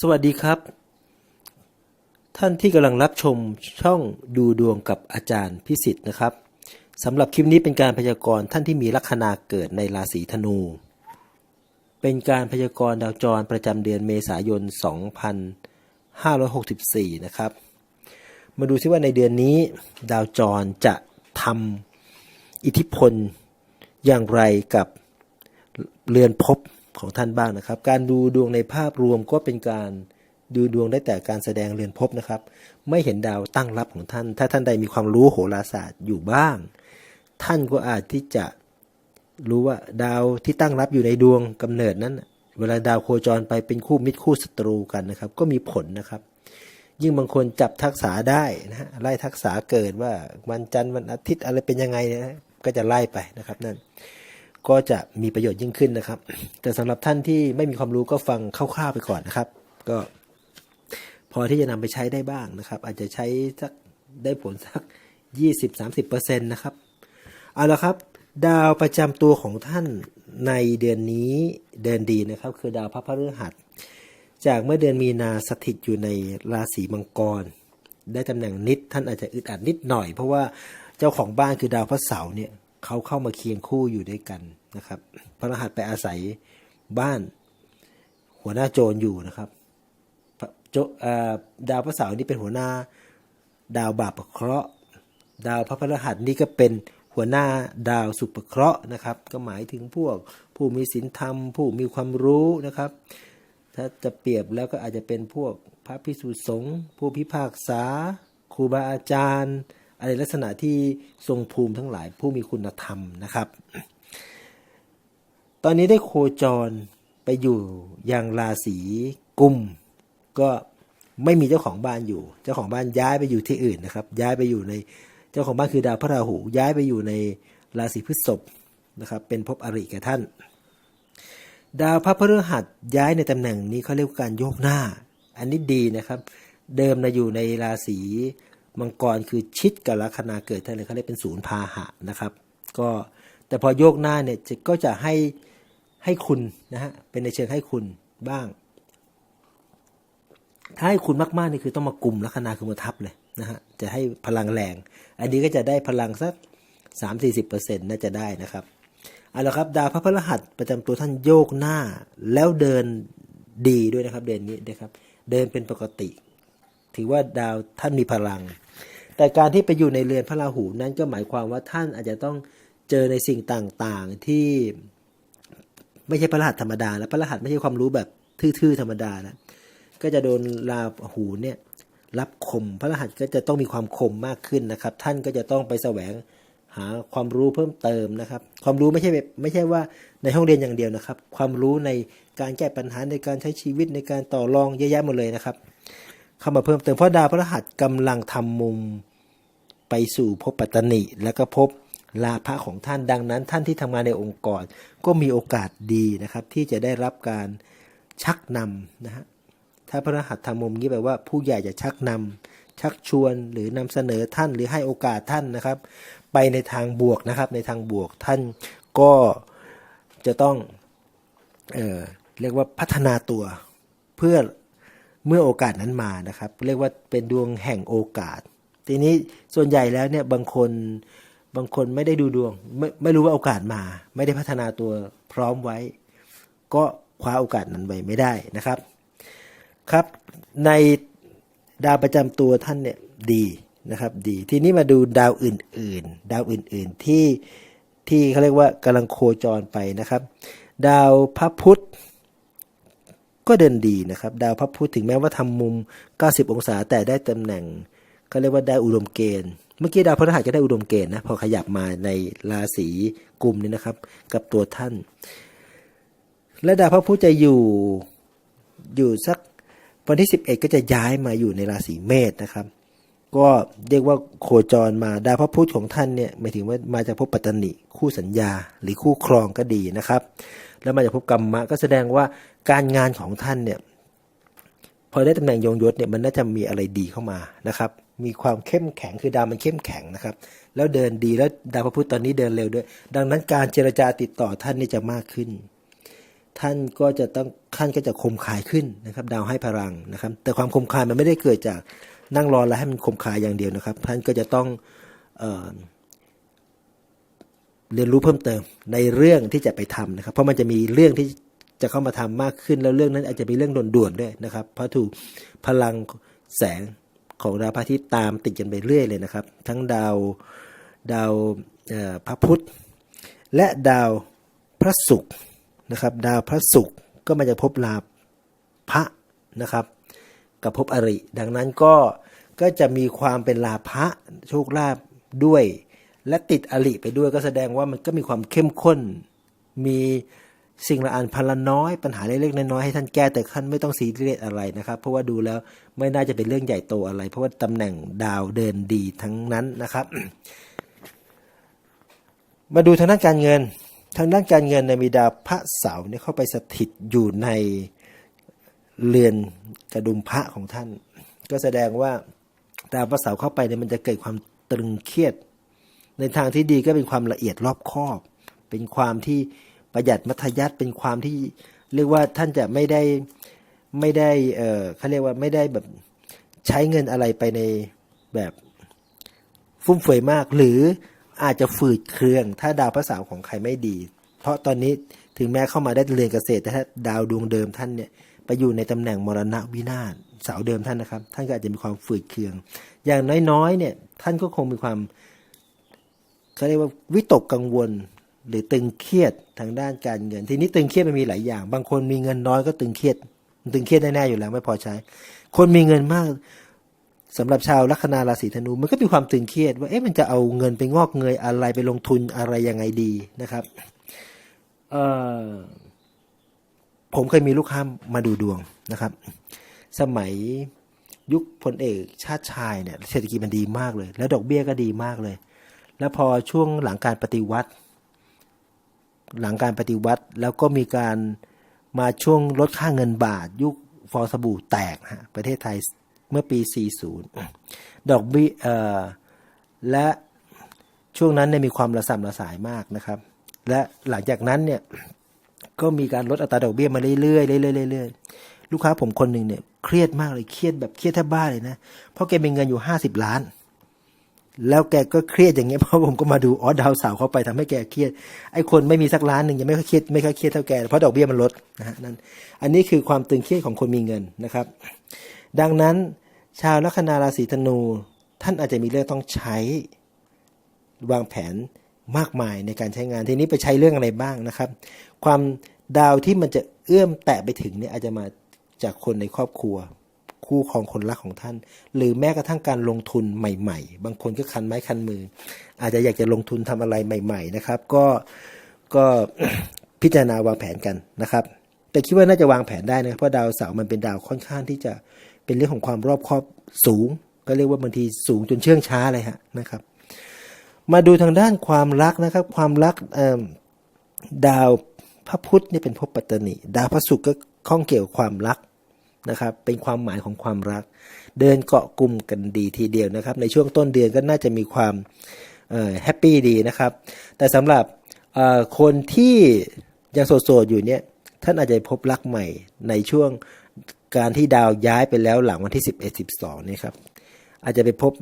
สวัสดีครับ ท่านที่กำลังรับชมช่องดูดวงกับอาจารย์พิสิทธิ์นะครับสำหรับคลิปนี้เป็นการพยากรณ์ท่านที่มีลัคนาเกิดในราศีธนู เป็นการพยากรณ์ดาวจรประจำเดือนเมษายน 2564 นะครับ มาดูซิว่าในเดือนนี้ดาวจรจะทำอิทธิพลอย่างไรกับเรือนภพ ของท่านบ้างนะครับ การดูดวงในภาพรวมก็เป็นการดูดวงได้แต่การแสดงเรือนภพนะครับ ไม่เห็นดาวตั้งรับของท่าน ถ้าท่านใดมีความรู้โหราศาสตร์อยู่บ้าง ท่านก็อาจที่จะรู้ว่าดาวที่ตั้งรับอยู่ในดวงกำเนิดนั้น เวลาดาวโคจรไปเป็นคู่มิตรคู่ศัตรูกันนะครับ ก็มีผลนะครับ ยิ่งบางคนจับทักษะได้นะฮะไล่ทักษะเกิดว่าวันจันทร์วันอาทิตย์อะไรเป็นยังไงนะก็จะไล่ไปนะครับนั่น ก็จะมีประโยชน์ยิ่งขึ้นนะครับ แต่สำหรับท่านที่ไม่มีความรู้ก็ฟังคร่าวๆไปก่อนนะครับ ก็พอที่จะนำไปใช้ได้บ้างนะครับ อาจจะใช้สักได้ผลสัก 20-30%นะครับเอาละครับดาวประจำตัวของท่านในเดือนนี้เดือนดีนะครับ คือดาวพระพฤหัส จากเมื่อเดือนมีนาสถิตอยู่ในราศีมังกร ได้ตำแหน่งนิดท่านอาจจะอึดอัดนิดหน่อย เพราะว่าเจ้าของบ้านคือดาวพระเสาร์เนี่ย เขาเข้ามาเคียงคู่อยู่ด้วยกันนะครับ พระรหัสไปอาศัยบ้านหัวหน้าโจรอยู่นะครับดาวพระเสาร์นี่เป็นหัวหน้าดาวบาปเคราะห์ ดาวพระพฤหัสนี่ก็เป็นหัวหน้าดาวสุภเคราะห์นะครับ ก็หมายถึงพวกผู้มีศีลธรรม ผู้มีความรู้นะครับ ถ้าจะเปรียบแล้วก็อาจจะเป็นพวกพระพิสุสงฆ์ผู้พิพากษาครูบาอาจารย์ อะไรลักษณะที่ทรงภูมิทั้งหลายผู้มีคุณธรรมนะครับ ตอนนี้ได้โคจรไปอยู่ยังราศีกุม ก็ไม่มีเจ้าของบ้านอยู่ เจ้าของบ้านย้ายไปอยู่ที่อื่นนะครับ ย้ายไปอยู่ในเจ้าของบ้านคือดาวพระราหู ย้ายไปอยู่ในราศีพฤษภนะครับ เป็นภพอริแก่ท่าน ดาวพระพฤหัสย้ายในตำแหน่งนี้เขาเรียกว่าการโยกหน้า อันนี้ดีนะครับ เดิมนะอยู่ในราศี มังกรคือชิดกับลัคนาเกิดท่านเลยเขาเรียกเป็นศูนย์พาหะนะครับ ก็แต่พอโยกหน้าเนี่ยก็จะให้ให้คุณนะฮะเป็นในเชิงให้คุณบ้าง ถ้าให้คุณมากๆนี่คือต้องมากลุ่มลัคนาคือมาทับเลยนะฮะจะให้พลังแรง อันนี้ก็จะได้พลังสัก 3-40%น่าจะได้นะครับเอาละครับดาวพระพฤหัสประจำตัวท่านโยกหน้าแล้วเดินดีด้วยนะครับ เดือนนี้นะครับ เดินเป็นปกติ ถือว่าดาวท่านมีพลัง แต่การที่ไปอยู่ในเรือนพระราหูนั้นก็หมายความว่าท่านอาจจะต้องเจอในสิ่งต่างๆที่ไม่ใช่พระรหัสธรรมดา แล้วพระรหัสไม่ใช่ความรู้แบบทื่อๆธรรมดานะก็จะโดนราหูเนี่ยรับคม พระรหัสก็จะต้องมีความคมมากขึ้นนะครับ ท่านก็จะต้องไปแสวงหาความรู้เพิ่มเติมนะครับ ความรู้ไม่ใช่แบบไม่ใช่ว่าในห้องเรียนอย่างเดียวนะครับ ความรู้ในการแก้ปัญหาในการใช้ชีวิตในการต่อรองเยอะแยะหมดเลยนะครับ เข้ามาเพิ่มเติมเพราะดาวพฤหัสกำลังทำมุมไปสู่ภพปัตตนิแล้วก็ภพลาภะของท่านดังนั้น ท่านที่ทำงานในองค์กรก็มีโอกาสดีนะครับ ที่จะได้รับการชักนำนะฮะถ้าพระรหัสทำมุมนี้แปลว่าผู้ใหญ่จะชักนำชักชวนหรือนำเสนอท่านหรือให้โอกาสท่านนะครับ ไปในทางบวกนะครับ ในทางบวกท่านก็จะต้องเออเรียกว่าพัฒนาตัวเพื่อ เมื่อโอกาสนั้นมานะครับ เรียกว่าเป็นดวงแห่งโอกาส ทีนี้ส่วนใหญ่แล้วเนี่ยบางคนบางคนไม่ได้ดูดวง ไม่ไม่รู้ว่าโอกาสมา ไม่ได้พัฒนาตัวพร้อมไว้ ก็คว้าโอกาสนั้นไว้ไม่ได้นะครับครับ ในดาวประจำตัวท่านเนี่ยดีนะครับ ดีทีนี้มาดูดาวอื่น ๆ ดาวอื่น ๆที่ที่เขาเรียกว่ากำลังโคจรไปนะครับ ดาวพระพุธ ก็เดินดีนะครับ ดาวพระพุธถึงแม้ว่าทำมุม 90 องศาแต่ได้ตำแหน่งก็เรียกว่าได้อุดมเกณฑ์ เมื่อกี้ดาวพฤหัสก็ได้อุดมเกณฑ์นะพอขยับมาในราศีกลุ่มนี้นะครับ กับตัวท่าน และดาวพระพุธจะอยู่อยู่สักวันที่ 11 ก็จะย้ายมาอยู่ในราศีเมษนะครับ ก็เรียกว่าโคจรมาดาวพระพุธของท่านเนี่ยหมายถึงว่ามาจากภพปัตตนิคู่สัญญาหรือคู่ครองก็ดีนะครับ แล้วมาจากภพกรรมะก็แสดงว่าการงานของท่านเนี่ยพอได้ตำแหน่งยงยศเนี่ยมันน่าจะมีอะไรดีเข้ามานะครับ มีความเข้มแข็งคือดาวมันเข้มแข็งนะครับ แล้วเดินดีแล้วดาวพระพุธตอนนี้เดินเร็วด้วย ดังนั้นการเจรจาติดต่อท่านนี่จะมากขึ้น ท่านก็จะต้องท่านก็จะคมคายขึ้นนะครับ ดาวให้พลังนะครับ แต่ความคมคายมันไม่ได้เกิดจาก นั่งรอแล้วให้มันคมคายอย่างเดียวนะครับ ท่านก็จะต้องเออเรียนรู้เพิ่มเติมในเรื่องที่จะไปทำนะครับ เพราะมันจะมีเรื่องที่จะเข้ามาทำมากขึ้นแล้วเรื่องนั้นอาจจะเป็นเรื่องด่วนๆด้วยนะครับเพราะถูกพลังแสงของดาวพระอาทิตย์ตามติดกันไปเรื่อยเลยนะครับ ทั้งดาวดาวพระพุธและดาวพระศุกร์นะครับ ดาวพระศุกร์ก็มาจะพบลาพระนะครับ กับพบอริ ดังนั้นก็ ก็จะมีความเป็นลาภะโชคลาภด้วย และติดอริไปด้วยก็แสดงว่ามันก็มีความเข้มข้น มีสิ่งละอันพันละน้อยปัญหาเล็กๆน้อยๆให้ท่านแก้แต่ท่านไม่ต้องซีเรียสอะไรนะครับ เพราะว่าดูแล้วไม่น่าจะเป็นเรื่องใหญ่โตอะไร เพราะว่าตำแหน่งดาวเดินดีทั้งนั้นนะครับ มาดูทางด้านการเงิน ทางด้านการเงินในมีดาวพระเสาร์เนี่ยเข้าไปสถิตอยู่ในเรือนกระดุมพระของท่าน ก็แสดงว่า ดาวพระเสาร์เข้าไปเนี่ยมันจะเกิดความตรึงเครียด ในทางที่ดีก็เป็นความละเอียดรอบคอบ เป็นความที่ประหยัดมัธยัติเป็นความที่เรียกว่าท่านจะไม่ได้ไม่ได้เออเขาเรียกว่าไม่ได้แบบใช้เงินอะไรไปในแบบฟุ่มเฟือยมาก หรืออาจจะฝืดเครื่อง ถ้าดาวพระเสาร์ของใครไม่ดี เพราะตอนนี้ถึงแม้เข้ามาได้เรียนเกษตรแต่ถ้าดาวดวงเดิมท่านเนี่ย ไปอยู่ในตำแหน่งมรณะวินาศเสาเดิมท่านนะครับ ท่านก็อาจจะมีความฝืดเคือง อย่างน้อยๆเนี่ยท่านก็คงมีความเขาเรียกว่าวิตกกังวลหรือตึงเครียดทางด้านการเงิน ทีนี้ตึงเครียดมันมีหลายอย่าง บางคนมีเงินน้อยก็ตึงเครียดตึงเครียดแน่ๆอยู่แล้วไม่พอใช้ คนมีเงินมากสำหรับชาวลัคนาราศีธนูมันก็มีความตึงเครียดว่าเอ๊ะมันจะเอาเงินไปงอกเงยอะไรไปลงทุนอะไรยังไงดีนะครับ เอ่อ ผมเคยมีลูกค้ามาดูดวงนะครับ สมัยยุคพลเอกชาติชายเนี่ยเศรษฐกิจมันดีมากเลย แล้วดอกเบี้ยก็ดีมากเลย แล้วพอช่วงหลังการปฏิวัติ หลังการปฏิวัติแล้วก็มีการมาช่วงลดค่าเงินบาท ยุคฟอสบู่แตกฮะประเทศไทยเมื่อปี 40 ดอกเบี้ยและช่วงนั้นเนี่ยมีความระส่ำระสายมากนะครับ และหลังจากนั้นเนี่ย ก็มีการลดอัตราดอกเบี้ยมาเรื่อยๆเรื่อยๆเรื่อยๆลูกค้าผมคนหนึ่งเนี่ยเครียดมากเลยเครียดแบบเครียดแทบบ้าเลยนะเพราะแกมีเงินอยู่50ล้าน แล้วแกก็เครียดอย่างเงี้ยเพราะผมก็มาดูอ๋อดาวเสาร์เข้าไปทำให้แกเครียดไอ้คนไม่มีสักล้านหนึ่งยังไม่ค่อยเครียดไม่ค่อยเครียดเท่าแกเพราะดอกเบี้ยมันลดนะฮะนั่นอันนี้คือความตึงเครียดของคนมีเงินนะครับ ดังนั้นชาวลัคนาราศีธนูท่านอาจจะมีเรื่องต้องใช้วางแผน มากมายในการใช้งานทีนี้ไปใช้เรื่องอะไรบ้างนะครับ ความดาวที่มันจะเอื้อมแตะไปถึงเนี่ยอาจจะมาจากคนในครอบครัว คู่ของคนรักของท่าน หรือแม้กระทั่งการลงทุนใหม่ ๆ บางคนก็คันไม้คันมือ อาจจะอยากจะลงทุนทำอะไรใหม่ ๆ นะครับ ก็ก็พิจารณาวางแผนกันนะครับ แต่คิดว่าน่าจะวางแผนได้นะเพราะดาวเสาร์มันเป็นดาวค่อนข้างที่จะเป็นเรื่องของความรอบคอบสูง ก็เรียกว่าบางทีสูงจนเชื่องช้าเลยฮะนะครับ มาดูทางด้านความรักนะครับ ความรักดาวพระพุธนี่เป็นภพปัตตนิ ดาวพระศุกร์ก็ข้องเกี่ยวกับความรักนะครับ เป็นความหมายของความรัก เดินเกาะกลุ่มกันดีทีเดียวนะครับ ในช่วงต้นเดือนก็น่าจะมีความแฮปปี้ดีนะครับ แต่สำหรับคนที่ยังโสดๆอยู่เนี่ยท่านอาจจะพบรักใหม่ในช่วงการที่ดาวย้ายไปแล้วหลังวันที่ 11 12นี่ครับอาจจะไปพบ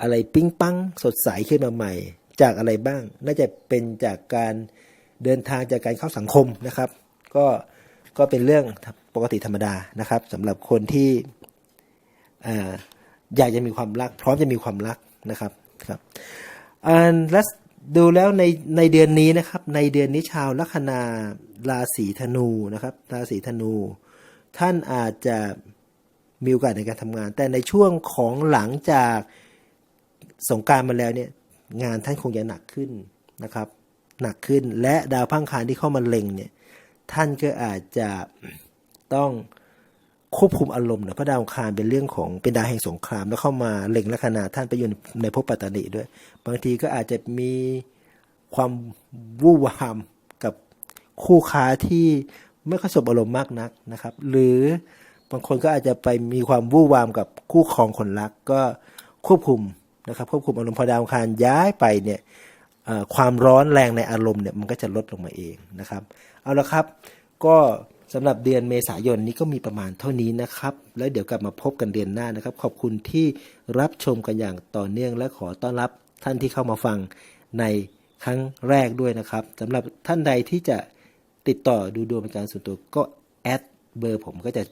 อะไรปิ้งปังสดใสขึ้นมาใหม่ จากอะไรบ้าง น่าจะเป็นจากการเดินทางจากการเข้าสังคมนะครับ ก็ก็เป็นเรื่องปกติธรรมดานะครับสำหรับคนที่ออยากจะมีความรัก พร้อมจะมีความรักนะครับครับอ่าและดูแล้วในในเดือนนี้นะครับ ในเดือนนี้ชาวลัคนาราศีธนูนะครับราศีธนู ท่านอาจจะมีโอกาสในการทำงาน แต่ในช่วงของหลังจาก สงกรารมาแล้วเนี่ยงานท่านคงจะหนักขึ้นนะครับ หนักขึ้นและดาวพังคารที่เข้ามาเล็งเนี่ยท่านก็อาจจะต้องควบคุมอารมณ์นะเพราะดาวอังคารเป็นเรื่องของเป็นดาวแห่งสงคราม แล้วเข้ามาเล็งลัคนาท่านไปอยู่ในภพปัตตานีด้วย บางทีก็อาจจะมีความวู่วามกับคู่ค้าที่ไม่ค่อยสบอารมณ์มากนักนะครับ หรือบางคนก็อาจจะไปมีความวู่วามกับคู่ครองคนรักก็ควบคุม นะครับควบคุมอารมณ์พอดาวอังคารย้ายไปเนี่ยความร้อนแรงในอารมณ์เนี่ยมันก็จะลดลงมาเองนะครับ เอาละครับ ก็สำหรับเดือนเมษายนนี้ก็มีประมาณเท่านี้นะครับ แล้วเดี๋ยวกลับมาพบกันเดือนหน้านะครับ ขอบคุณที่รับชมกันอย่างต่อเนื่องและขอต้อนรับท่านที่เข้ามาฟังในครั้งแรกด้วยนะครับสำหรับท่านใดที่จะติดต่อดูดวงเป็นการส่วนตัวก็แอดเบอร์ผมก็จะ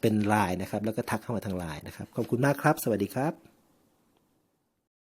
เป็นไลน์นะครับ แล้วก็ทักเข้ามาทางไลน์นะครับ ขอบคุณมากครับ สวัสดีครับ